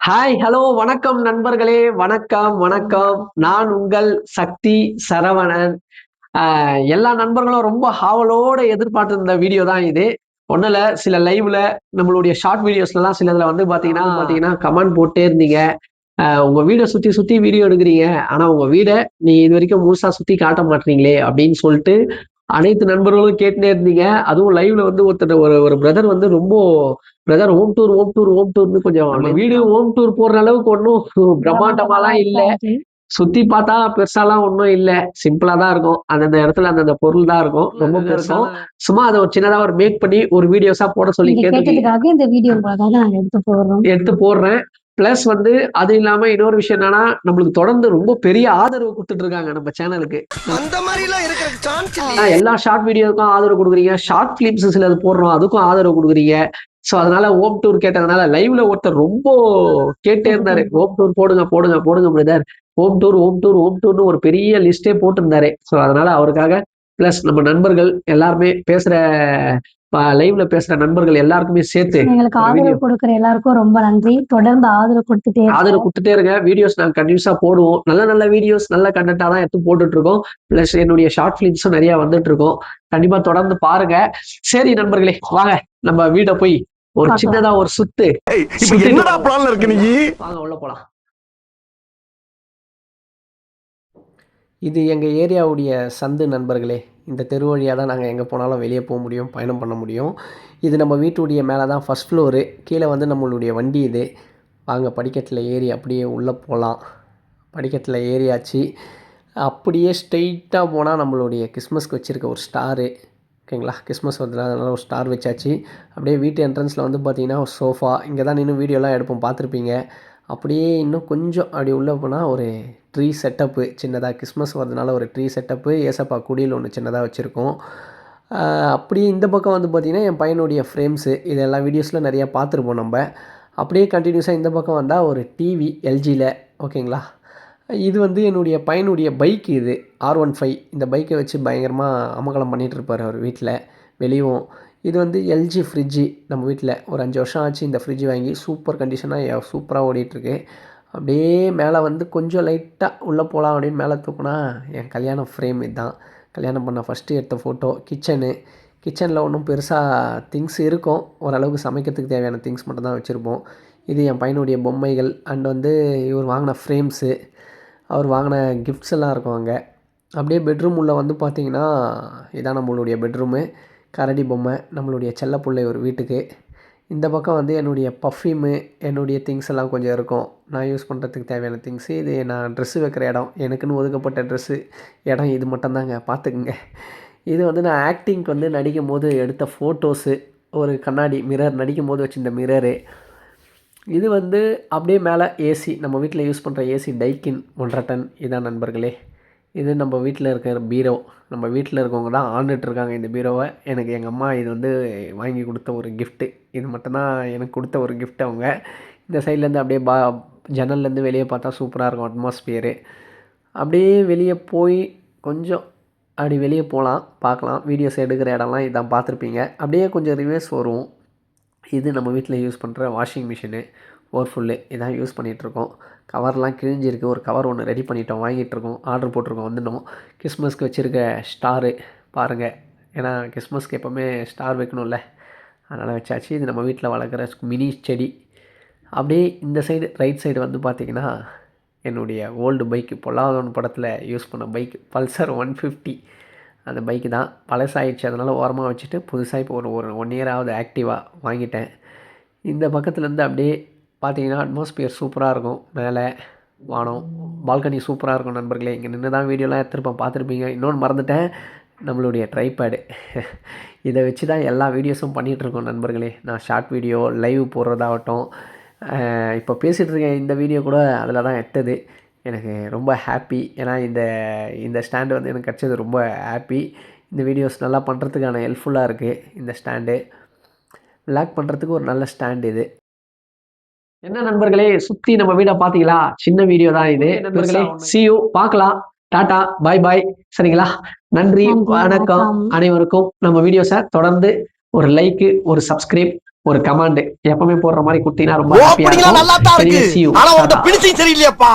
Hi hello வணக்கம் நண்பர்களே. வணக்கம் வணக்கம். நான் உங்கள் சக்தி சரவணன். எல்லா நண்பர்களும் ரொம்ப ஆவலோட எதிர்பார்த்து இருந்த வீடியோ தான் இது. ஒண்ணுல சில லைவ்ல நம்மளுடைய ஷார்ட் வீடியோஸ்லாம் சிலதுல வந்து பாத்தீங்கன்னா பாத்தீங்கன்னா கமெண்ட் போட்டே இருந்தீங்க. ஆஹ் உங்க வீடை சுத்தி சுத்தி வீடியோ எடுக்கிறீங்க. ஆனா உங்க வீடை நீ இது வரைக்கும் முழுசா சுத்தி காட்ட மாட்டீங்களே அப்படின்னு சொல்லிட்டு அனைத்து நண்பர்களும் கேட்டுனே இருந்தீங்க. அதுவும் லைவ்ல வந்து ஒருத்தர் ஒரு ஒரு பிரதர் வந்து ரொம்ப brother home tour home tour home டூர்னு கொஞ்சம் நம்ம வீடு ஹோம் டூர் போடுற அளவுக்கு ஒன்றும் பிரம்மாண்டமாலாம் இல்ல. சுத்தி பார்த்தா பெருசாலாம் ஒன்றும் இல்ல. சிம்பிளா தான் இருக்கும். அந்தந்த இடத்துல அந்தந்த பொருள் தான் இருக்கும். ரொம்ப பெருசும். சும்மா அதை ஒரு சின்னதா ஒரு மேக் பண்ணி ஒரு வீடியோஸா போட சொல்லி நீங்க கேட்டு கேட்டதுக்காக இந்த வீடியோ எடுத்து போடுறேன். பிளஸ் வந்து அது இல்லாம இன்னொரு விஷயம் என்னன்னா நம்மளுக்கு தொடர்ந்து ரொம்ப பெரிய ஆதரவு கொடுத்துட்டு இருக்காங்க நம்ம சேனலுக்கு. அந்த மாதிரி எல்லாம் இருக்கிற சான்ஸ் எல்லா ஷார்ட் வீடியோவுக்கும் ஆதரவு கொடுக்குறீங்க. ஷார்ட் பிலிம்ஸ் சிலது போடுறோம் அதுக்கும் ஆதரவு கொடுக்குறீங்க. சோ அதனால ஹோம் டூர் கேட்டதுனால லைவ்ல ஒருத்தர் ரொம்ப கேட்டே இருந்தாரு. ஹோம் டூர் போடுங்க போடுங்க போடுங்க brother home tour home tour home டூர்னு ஒரு பெரிய லிஸ்டே போட்டிருந்தாரு. சோ அதனால அவருக்காக பிளஸ் நம்ம நண்பர்கள் எல்லாருமே பேசுற லைவ்ல பேசுற நண்பர்கள் எல்லாருக்குமே சேர்த்து எங்களுக்கு ஆதரவு. கொடுக்கிற எல்லாருக்கும் ரொம்ப நன்றி. தொடர்ந்து ஆதரவு கொடுத்துட்டே ஆதரவு. கொடுத்துட்டே இருங்க. வீடியோஸ் நாங்க கண்டினியூஸா போடுவோம். நல்ல நல்ல வீடியோஸ் நல்ல கண்டென்ட்டா தான் எடுத்து போட்டுட்டு இருக்கோம் பிளஸ் என்னுடைய ஷார்ட் பிலிம்ஸும் நிறைய வந்துட்டு இருக்கோம் கண்டிப்பா தொடர்ந்து பாருங்க. சரி நண்பர்களே வாங்க. நம்ம வீட போய் ஒரு. சின்னதா ஒரு சுத்து. என்னடா. பிளான்ல இருக்கு நீ? வாங்க உள்ள போலாம். இது எங்கள் ஏரியாவுடைய சந்து நண்பர்களே. இந்த தெரு வழியாக தான் நாங்கள் எங்கே போனாலும் வெளியே போக முடியும் பயணம் பண்ண முடியும். இது நம்ம வீட்டுடைய மேலே தான் ஃபஸ்ட் ஃப்ளோரு கீழே வந்து நம்மளுடைய வண்டி இது. வாங்க படிக்கட்டில் ஏறி அப்படியே உள்ளே போகலாம் படிக்கட்டில் ஏறியாச்சு. அப்படியே ஸ்ட்ரெயிட்டாக போனால் நம்மளுடைய கிறிஸ்மஸ்க்கு வச்சுருக்க ஒரு ஸ்டாரு ஓகேங்களா கிறிஸ்மஸ் வந்து ஒரு ஸ்டார் வச்சாச்சு. அப்படியே வீட்டு என்ட்ரன்ஸில் வந்து பார்த்தீங்கன்னா ஒரு சோஃபா இங்கே தான் நின்று வீடியோலாம் எடுப்போம் பார்த்துருப்பீங்க. அப்படியே இன்னும் கொஞ்சம் அப்படி உள்ளே போனால் ஒரு ட்ரீ செட்டப்பு சின்னதாக கிறிஸ்மஸ் வரதுனால ஒரு ட்ரீ செட்டப்பு ஏசப்பா குடியில் ஒன்று சின்னதாக வச்சுருக்கோம். அப்படியே இந்த பக்கம் வந்து பார்த்திங்கன்னா என் பையனுடைய ஃப்ரேம்ஸு இது எல்லா வீடியோஸில் நிறையா பார்த்துருப்போம் நம்ம. அப்படியே கண்டினியூஸாக இந்த பக்கம் வந்தால் ஒரு டிவி எல்ஜியில் ஓகேங்களா இது வந்து என்னுடைய பையனுடைய பைக் இது ஆர் ஒன் ஃபைவ் இந்த பைக்கை வச்சு பயங்கரமாக அமகலம் பண்ணிகிட்டு இருப்பார் அவர் வீட்டில் வெளியும் இது வந்து எல்ஜி ஃப்ரிட்ஜு நம்ம வீட்டில் ஒரு அஞ்சு வருஷம் ஆச்சு இந்த ஃப்ரிட்ஜ் வாங்கி சூப்பர் கண்டிஷனாக சூப்பராக ஓடிட்டுருக்கு அப்படியே மேலே வந்து கொஞ்சம் லைட்டாக உள்ளே போகலாம் அப்படின்னு மேலே தூக்குனா என் கல்யாண ஃப்ரேம் இதுதான் கல்யாணம் பண்ண ஃபஸ்ட்டு எடுத்த ஃபோட்டோ கிச்சனு கிச்சனில் ஒன்றும் பெருசாக திங்ஸ் இருக்கும். ஓரளவுக்கு சமைக்கிறதுக்கு தேவையான திங்ஸ் மட்டும் தான் வச்சுருப்போம். இது என் பையனுடைய பொம்மைகள் அண்ட் வந்து இவர் வாங்கின ஃப்ரேம்ஸு அவர் வாங்கின கிஃப்ட்ஸ் எல்லாம் இருக்கும் அங்கே. அப்படியே பெட்ரூம் உள்ள வந்து பார்த்திங்கன்னா இதான் நம்மளுடைய பெட்ரூமு கரடி பொம்மை நம்மளுடைய செல்லப்பிள்ளை ஒரு வீட்டுக்கு. இந்த பக்கம் வந்து என்னுடைய பர்ஃப்யூமு என்னுடைய திங்ஸ் எல்லாம் கொஞ்சம் இருக்கும். நான் யூஸ் பண்ணுறதுக்கு தேவையான திங்ஸு இது நான் ட்ரெஸ்ஸு வைக்கிற இடம் எனக்குன்னு ஒதுக்கப்பட்ட ட்ரெஸ்ஸு இடம் இது மட்டும்தாங்க. பார்த்துக்குங்க இது வந்து நான் ஆக்டிங்க்கு வந்து நடிக்கும் போது எடுத்த ஃபோட்டோஸு ஒரு கண்ணாடி மிரர் நடிக்கும் போது வச்சிருந்த மிரரு இது வந்து அப்படியே மேலே ஏசி நம்ம வீட்டில் யூஸ் பண்ணுற ஏசி டைக்கின் ஒன்றரை டன் இதான் நண்பர்களே. இது நம்ம வீட்டில் இருக்கிற பீரோ. நம்ம வீட்டில் இருக்கவங்க தான் ஆண்டுட்டு இருக்காங்க இந்த பீரோவை. எனக்கு எங்கள் அம்மா இது வந்து வாங்கி கொடுத்த ஒரு கிஃப்ட்டு இது மட்டும்தான் எனக்கு கொடுத்த ஒரு கிஃப்ட் அவங்க. இந்த சைட்லேருந்து அப்படியே பா ஜன்னல்லேருந்து வெளியே பார்த்தா சூப்பராக இருக்கும் அட்மாஸ்பியரு அப்படியே வெளியே போய் கொஞ்சம் அப்படி வெளியே போகலாம் பார்க்கலாம். வீடியோஸ் எடுக்கிற இடம்லாம் இதான் பார்த்துருப்பீங்க. அப்படியே கொஞ்சம் ரிவர்ஸ் வரும். இது நம்ம வீட்டில் யூஸ் பண்ணுற வாஷிங் மிஷினு ஓர்ஃபுல்லு இதான் யூஸ் பண்ணிகிட்ருக்கோம் கவர்லாம் கிழிஞ்சிருக்கு. ஒரு கவர் ஒன்று ரெடி பண்ணிட்டோம். வாங்கிட்டுருக்கோம். ஆர்டர் போட்டிருக்கோம். வந்துட்டோம் கிறிஸ்மஸ்க்கு வச்சுருக்க ஸ்டாரு பாருங்கள் ஏன்னா கிறிஸ்மஸ்க்கு எப்போவுமே ஸ்டார் வைக்கணும்ல. அதனால் வச்சாச்சு. இது நம்ம வீட்டில் வளர்க்குற மினி செடி. அப்படியே இந்த சைடு ரைட் சைடு வந்து பார்த்திங்கன்னா என்னுடைய ஓல்டு பைக்கு பொல்லாதவன் படத்தில் யூஸ் பண்ண பைக் பல்சர் ஒன் ஃபிஃப்டி அந்த பைக்கு தான். பழசாயிடுச்சு. அதனால் ஓரமாக வச்சுட்டு புதுசாக இப்போ ஒரு ஒரு ஒன் இயராவது ஆக்டிவாக வாங்கிட்டேன். இந்த பக்கத்துலேருந்து அப்படியே பார்த்தீங்கன்னா அட்மாஸ்பியர் சூப்பராக இருக்கும். மேலே வானம் பால்கனி சூப்பராக இருக்கும் நண்பர்களே. இங்கே நின்று தான் வீடியோலாம் எடுத்துருப்பேன் பார்த்துருப்பீங்க. இன்னொன்று மறந்துட்டேன். நம்மளுடைய ட்ரைபேடு இதை வச்சு தான் எல்லா வீடியோஸும் பண்ணிகிட்ருக்கோம் நண்பர்களே. நான் ஷார்ட் வீடியோ லைவ் போடுறதாகட்டும். இப்போ பேசிகிட்டு இருக்கேன். இந்த வீடியோ கூட அதில் தான் எடுத்தது எனக்கு ரொம்ப ஹாப்பி ஏன்னா இந்த இந்த ஸ்டாண்டு வந்து எனக்கு கிடச்சது ரொம்ப ஹாப்பி இந்த வீடியோஸ் நல்லா பண்ணுறதுக்கான ஹெல்ப்ஃபுல்லாக இருக்குது இந்த ஸ்டாண்டு விளாக் பண்ணுறதுக்கு ஒரு நல்ல ஸ்டாண்ட் இது. என்ன நண்பர்களே சுத்தி நம்ம வீட பாத்தீங்களா? சின்ன வீடியோ தான் இது. நண்பர்களே see you. பார்க்கலாம் டாடா. பாய் பாய் சரிங்களா? நன்றி. வணக்கம். அனைவருக்கும் நம்ம வீடியோஸை தொடர்ந்து ஒரு லைக் ஒரு சப்ஸ்கிரைப் ஒரு கமாண்ட் எப்பவுமே போடுற மாதிரி குட்டினா ரொம்ப ஹாப்பியா இருக்கும். சரியில்லையாப்பா.